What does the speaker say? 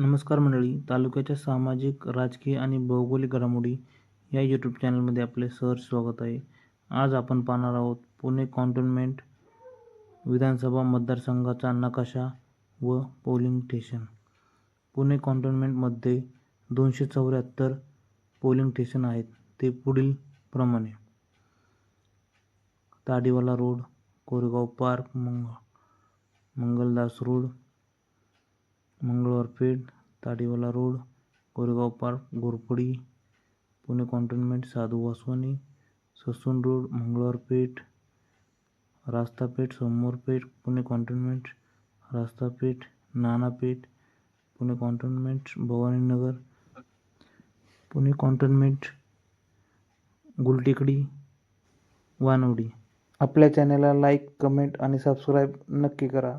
नमस्कार मंडळी तालुक्याच्या सामाजिक राजकीय आणि भौगोलिक घडामोडी या यूट्यूब चॅनलमध्ये आपले सहर्ष स्वागत आहे. आज आपण पाहणार आहोत पुणे कॉन्टोनमेंट विधानसभा मतदारसंघाचा नकाशा व पोलिंग स्टेशन पुणे कॉन्टोनमेंटमध्ये दोनशे चौऱ्याहत्तर पोलिंग स्टेशन आहेत ते पुढील प्रमाणे. ताडीवाला रोड कोरेगाव पार्क मंग Mangaldas road Mangalwar Peth Tadiwala road Koregaon park Ghorpadi Pune cantonment Sadhu Vaswani Sassoon road Mangalwar Peth Rastapeth समोर Peth Pune cantonment Rastapeth Nanapeth Pune cantonment Bhavaninagar Pune cantonment Gultekdi Wanwadi. आपल्या चॅनलला like comment आणि subscribe नक्की करा.